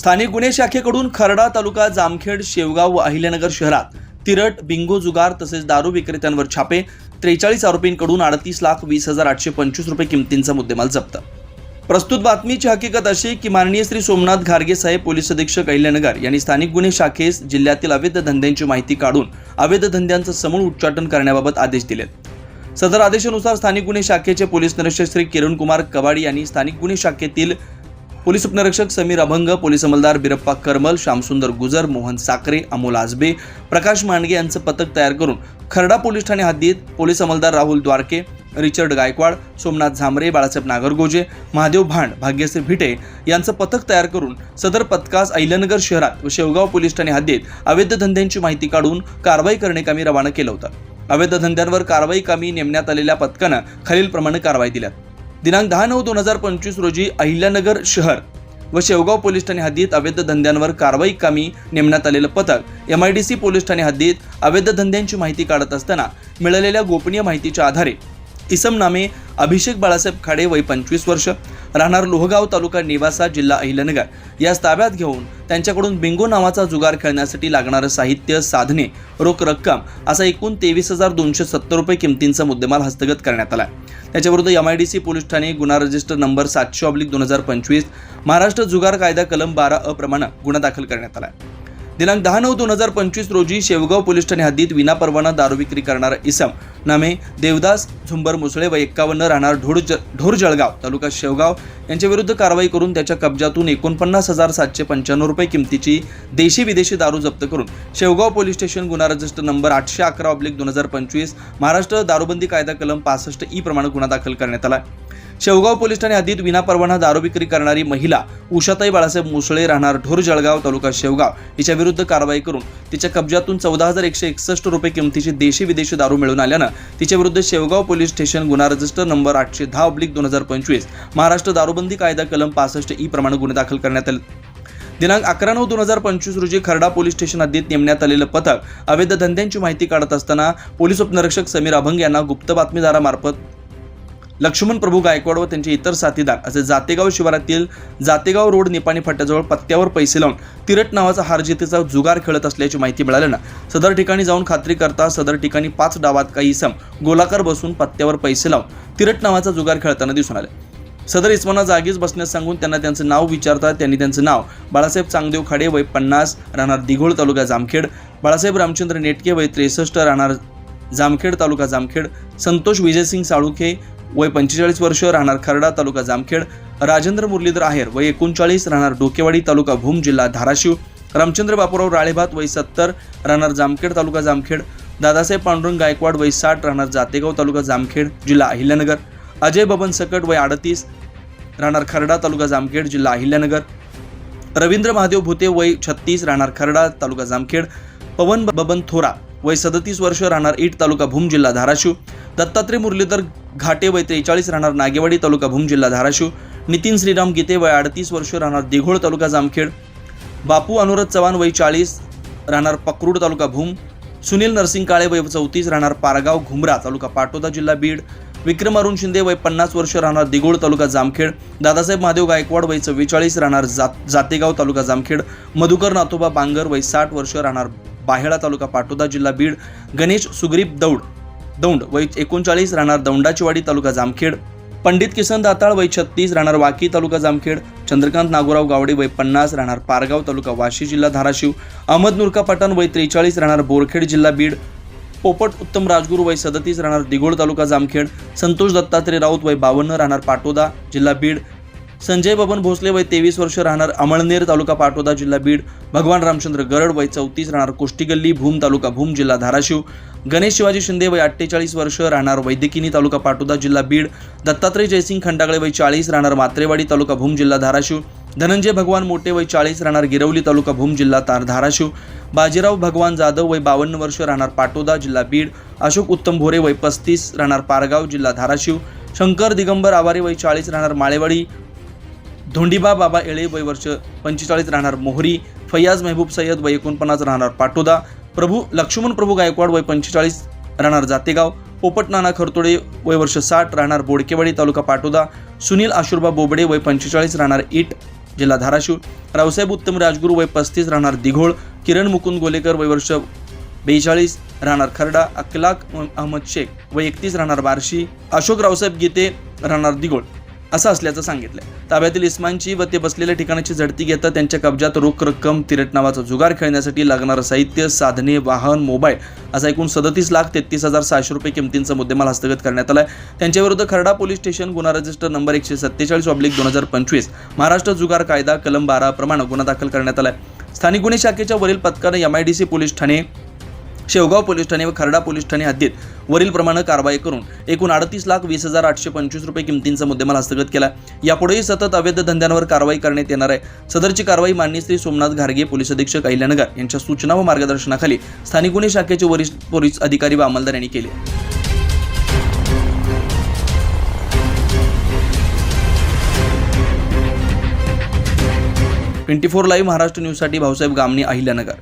स्थानिक गुन्हे शाखेकडून खरडा तालुका जामखेड शेवगाव व अहिल्यानगर शहरात तिरट बिंगो जुगार तसेच दारू विक्रेत्यांवर छापे त्रेचाळीस आरोपींकडून अडतीस लाख वीस हजार आठशे पंचवीस रुपये किमतींचा मुद्देमाल जप्त. प्रस्तुत बातमीची हकीकत अशी की माननीय श्री सोमनाथ घारगे साहेब पोलीस अधीक्षक अहिल्यानगर यांनी स्थानिक गुन्हे शाखेस जिल्ह्यातील अवैध धंद्यांची माहिती काढून अवैध धंद्यांचं समूळ उच्चाटन करण्याबाबत आदेश दिलेत सदर आदेशानुसार स्थानिक गुन्हे शाखेचे पोलीस निरीक्षक श्री किरण कुमार कबाडी यांनी स्थानिक गुन्हे शाखेतील पोलीस उपनिरीक्षक समीर अभंग पोलीस अंमलदार बिरप्पा करमल श्यामसुंदर गुजर मोहन साखरे अमोल आजबे प्रकाश मांडगे यांचं पथक तयार करून खरडा पोलीस ठाणे हद्दीत पोलीस अंमलदार राहुल द्वारके रिचर्ड गायकवाड सोमनाथ झांबरे बाळासाहेब नागरगोजे महादेव भांड भाग्यश्री भिटे यांचं पथक तयार करून सदर पथकास अहिल्यानगर शहरात व शेवगाव पोलीस ठाणे हद्दीत अवैध धंद्यांची माहिती काढून कारवाई करण्याकामी रवाना केलं होतं. अवैध धंद्यांवर कारवाई कामी नेमण्यात आलेल्या पथकानं खालीलप्रमाणे कारवाई दिल्या दिनांक दहा नऊ दोन हजार पंचवीस रोजी अहिल्यानगर शहर व शेवगाव पोलीस ठाणे हद्दीत अवैध धंद्यांवर कारवाई कामी नेमण्यात आलेलं पथक M I D C police Thane हद्दीत अवैध धंद्यांची माहिती काढत असताना मिळालेल्या गोपनीय माहितीच्या आधारे इसम नामे अभिषेक बाळासाहेब खाडे वय पंचवीस वर्ष. राहणार लोहगाव तालुका निवासा जिल्हा अहिलनगर. यास ताब्यात घेऊन त्यांच्याकडून बिंगो नावाचा जुगार खेळण्यासाठी लागणारं साहित्य साधने रोख रक्कम असा एकूण तेवीस हजार दोनशे सत्तर रुपये किमतींचा मुद्देमाल हस्तगत करण्यात आला त्याच्याविरुद्ध M I D C police Thane गुन्हा रजिस्टर नंबर सातशे ऑब्लिक दोन हजार पंचवीस महाराष्ट्र जुगार कायदा कलम बारा अप्रमाणे गुन्हा दाखल करण्यात आला दिनांक दहा नऊ दोन हजार पंचवीस रोजी शेवगाव पोलीस ठाणे हद्दीत विनापरवाना दारू विक्री करणारा इसम. नामे देवदास झुंबर मुसळे व एक्कावन्न राहणार ढोर ज ढोर जळगाव तालुका शेवगाव. यांच्या विरुद्ध कारवाई करून त्याच्या कब्जातून एकोणपन्नास हजार सातशे पंच्याण्णव रुपये किमतीची देशी विदेशी दारू जप्त करून शेवगाव पोलीस स्टेशन गुन्हा रजिस्टर नंबर आठशे अकरा ऑब्लिक दोन हजार पंचवीस महाराष्ट्र दारूबंदी कायदा कलम पासष्ट ई प्रमाणे गुन्हा दाखल करण्यात आला. शेवगाव पोलीस ठाणे हद्दीत विनापरवाना दारू विक्री करणारी महिला उषाताई बाळासाहेब मुसळे राहणार ढोर जळगाव तालुका शेवगाव. हिच्या विरुद्ध कारवाई करून तिच्या कब्जातून चौदा हजार एकशे एकसष्ट रुपये किमतीची देशी विदेशी दारू मिळून आल्यानं तिच्या विरुद्ध शेवगाव पोलीस स्टेशन गुन्हा रजिस्टर नंबर आठशे दहा ऑब्लिक दोन हजार पंचवीस महाराष्ट्र दारूबंदी कायदा कलम पासष्ट ई प्रमाणे गुन्हे दाखल करण्यात आले. दिनांक अकरा नऊ दोन हजार पंचवीस रोजी खर्डा पोलीस स्टेशन हद्दीत नेमण्यात आलेलं पथक अवैध धंद्यांची माहिती काढत असताना पोलीस उपनिरीक्षक समीर अभंग यांना गुप्त बातमीदारामार्फत लक्ष्मण प्रभू गायकवाड व त्यांचे इतर साथीदार असे जातेगाव शिवारातील जातेगाव रोड निपाणी फाट्याजवळ पत्त्यावर पैसे लावून तिरट नावाचा हारजितीचा जुगार खेळत असल्याची माहिती मिळाल्यानं सदर ठिकाणी जाऊन खात्री करता सदर ठिकाणी पाच डावात काही इसम गोलाकार बसून पत्त्यावर पैसे लावून तिरट नावाचा जुगार खेळताना दिसून आले. सदर इस्माना जागीच बसण्यास सांगून त्यांना त्यांचं नाव विचारतात त्यांनी त्यांचं नाव बाळासाहेब चांगदेव खाडे वय पन्नास राहणार दिघोळ तालुका जामखेड बाळासाहेब रामचंद्र नेटके वय त्रेसष्ट राहणार जामखेड तालुका जामखेड संतोष विजयसिंग साळुखे वय पंचेचाळीस वर्ष राहणार खरडा तालुका जामखेड राजेंद्र मुरलीधर आहेर वय एकोणचाळीस राहणार डोकेवाडी तालुका भूम जिल्हा धाराशिव रामचंद्र बापूराव राळेभात वय सत्तर राहणार जामखेड तालुका जामखेड दादासाहेब पांडुरंग गायकवाड वय साठ राहणार जातेगाव तालुका जामखेड जिल्हा अहिल्यानगर अजय बबन सकट वय अडतीस राहणार खरडा तालुका जामखेड जिल्हा अहिल्यानगर रवींद्र महादेव भुते वय छत्तीस राहणार खरडा तालुका जामखेड पवन बबन थोरा वय सदतीस वर्ष राहणार ईट तालुका भूम जिल्हा धाराशिव दत्तात्रय मुरलीधर घाटे वय त्रेचाळीस राहणार नागेवाडी तालुका भूम जिल्हा धाराशिव. नितीन श्रीराम गीते वय अडतीस वर्ष राहणार देघोळ तालुका जामखेड. बापू अनुराध चव्हाण वय चाळीस राहणार पकरूड तालुका भूम. सुनील नरसिंग काळे वय चौतीस राहणार पारगाव घुमरा तालुका पाटोदा जिल्हा बीड. विक्रम अरुण शिंदे वय पन्नास वर्ष राहणार दिगोळ तालुका जामखेड. दादासाहेब महादेव गायकवाड वय चव्वेचाळीस राहणार जात जातेगाव तालुका जामखेड. मधुकर नाथोबा बांगर वय साठ वर्ष राहणार बाहेळा तालुका पाटोदा जिल्हा बीड. गणेश सुग्रीप दौड दौंड वय एकोणचाळीस राहणार दौंडाचीवाडी तालुका जामखेड पंडित किसन दाताळ वय छत्तीस राहणार वाकी तालुका जामखेड चंद्रकांत नागोराव गावडे वय पन्नास राहणार पारगाव तालुका वाशी जिल्हा धाराशिव अहमद नुरका पठाण वय त्रेचाळीस राहणार बोरखेड जिल्हा बीड पोपट उत्तम राजगुरू वय सदतीस राहणार दिघोळ तालुका जामखेड संतोष दत्तात्रय राऊत वय बावन्न राहणार पाटोदा जिल्हा बीड संजय बबन भोसले वय तेवीस वर्ष राहणार अमळनेर तालुका पाटोदा जिल्हा बीड. भगवान रामचंद्र गरड वय चौतीस राहणार कुष्टीगल्ली भूम तालुका भूम जिल्हा धाराशिव. गणेश शिवाजी शिंदे वय अठ्ठेचाळीस वर्ष राहणार वैद्यकिनी तालुका पाटोदा जिल्हा बीड. दत्तात्रय जयसिंग खंडागळे वय चाळीस राहणार मात्रेवाडी तालुका भूम जिल्हा धाराशिव. धनंजय भगवान मोठे वय चाळीस राहणार गिरवली तालुका भूम जिल्हा तार धाराशिव. बाजीराव भगवान जाधव वय बावन्न वर्ष राहणार पाटोदा जिल्हा बीड. अशोक उत्तम भोरे वय पस्तीस राहणार पारगाव जिल्हा धाराशिव. शंकर दिगंबर आवारे वय चाळीस राहणार माळेवाडी. धोंडीबा बाबा येळे वय वर्ष पंचेचाळीस राहणार मोहरी फैयाज मेहबूब सय्यद वय एकोणपन्नास राहणार पाटोदा प्रभू लक्ष्मण प्रभू गायकवाड वय पंचेचाळीस राहणार जातेगाव पोपट नाना खरतोडे वय वर्ष साठ राहणार बोडकेवाडी तालुका पाटोदा सुनील आशुर्बा बोबडे वय पंचेचाळीस राहणार इट जिल्हा धाराशिव रावसाहेब उत्तम राजगुरू वय पस्तीस राहणार दिघोळ किरण मुकुंद गोलेकर वय वर्ष बेचाळीस राहणार खरडा अकलाक अहमद शेख व एकतीस राहणार बार्शी अशोक रावसाहेब गीते राहणार दिघोळ. असं असल्याचं सांगितलंय. ताब्यातील इस्मानची व ते बसलेल्या ठिकाणाची झडती घेता त्यांच्या कब्जात रोख रक्कम तिरट नावाचा जुगार खेळण्यासाठी लागणारं साहित्य साधने वाहन मोबाईल असा एकूण सदतीस लाख तेहतीस हजार सहाशे रुपये किमतींचा मुद्देमाल हस्तगत करण्यात आलाय. त्यांच्याविरुद्ध खरडा पोलीस स्टेशन गुन्हा रजिस्टर नंबर एकशे सत्तेचाळीस ऑब्लिक दोन हजार पंचवीस महाराष्ट्र जुगार कायदा कलम बारा प्रमाणे गुन्हा दाखल करण्यात आलाय. स्थानिक गुन्हे शाखेच्या वरील पथकानं सी पोलीस ठाणे शेवगाव पोलीस ठाणे व खरडा पोलीस ठाणे हद्दीत वरीलप्रमाणे कारवाई करून एकूण अडतीस लाख वीस हजार आठशे पंचवीस रुपये किमतींचा मुद्देमाल हस्तगत केला. यापुढेही सतत अवैध धंद्यांवर कारवाई करण्यात येणार आहे. सदरची कारवाई मान्य श्री सोमनाथ घारगे पोलीस अधीक्षक अहिल्यानगर यांच्या सूचना व मार्गदर्शनाखाली स्थानिक गुन्हे शाखेचे वरिष्ठ पोलीस अधिकारी व अंमलदार यांनी केले. ट्वेंटी फोर लाईव्ह महाराष्ट्र न्यूजसाठी भाऊसाहेब गामणे अहिल्यानगर.